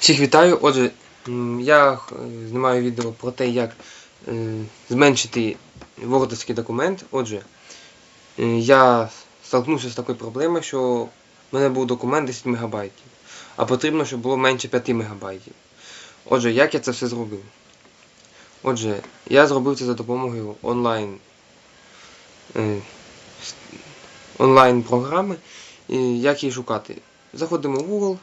Всіх вітаю. Отже, я е, знімаю відео про те, як е, зменшити вордовський документ. Отже, е, я столкнувся з такою проблемою, що в мене був документ 10 МБ, а потрібно, щоб було менше 5 МБ. Отже, як я це все зробив? Отже, я зробив це за допомогою онлайн онлайн програми. І як її шукати? Заходимо в Google,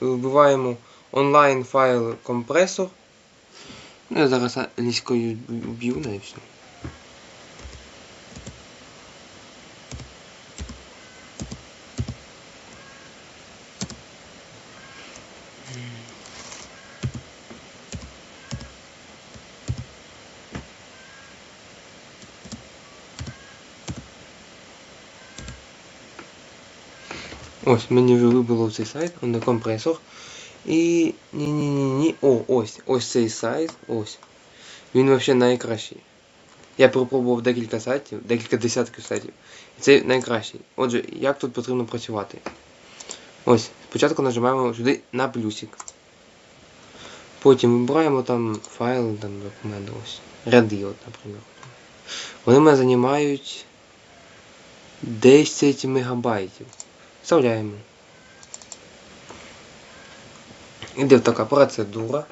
вбиваємо онлайн файл компресор. Ну, я зараз англійською вб'ю, навіть все. Ось, мені вже вибило цей сайт, он не компресор. І ні-ні-ні-ні. О, ось, ось цей сайт, ось. Він взагалі найкращий. Я пропробував декілька сайтів, декілька десятків сайтів. І це найкращий. Отже, як тут потрібно працювати? Ось, спочатку нажимаємо сюди на плюсик. Потім вибираємо там файл, там документи, ось. Ряди, от, наприклад. Вони мене займають 10 мегабайтів. Вставляємо. Іде така процедура.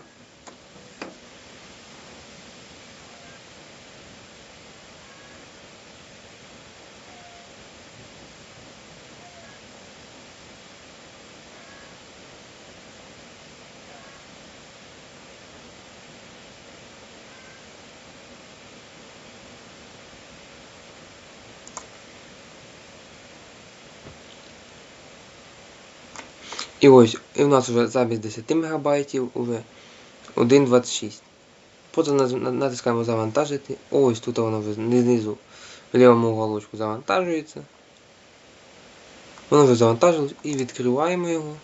І ось, і в нас вже замість 10 МБ уже 1.26. Просто наз- на- натискаємо завантажити. Ось тут воно вже знизу в лівому уголочку завантажується. Воно вже завантажилось і відкриваємо його.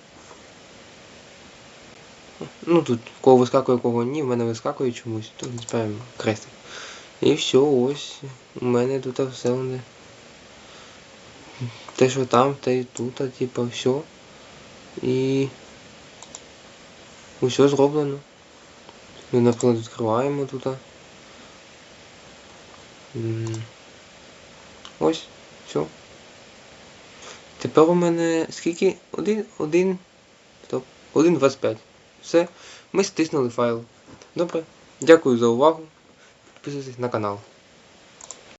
Ну тут кого вискакує, кого ні, в мене вискакує чомусь, то збираємо крестик. І все, ось. У мене тут все воно. Те, що там, те і тут, а, типа, все. І усе зроблено. Ми, наприклад, відкриваємо тут. Ось, все. Тепер у мене скільки? Один, один, стоп, 1.25. Все, ми стиснули файл. Добре. Дякую за увагу. Підписуйтесь на канал.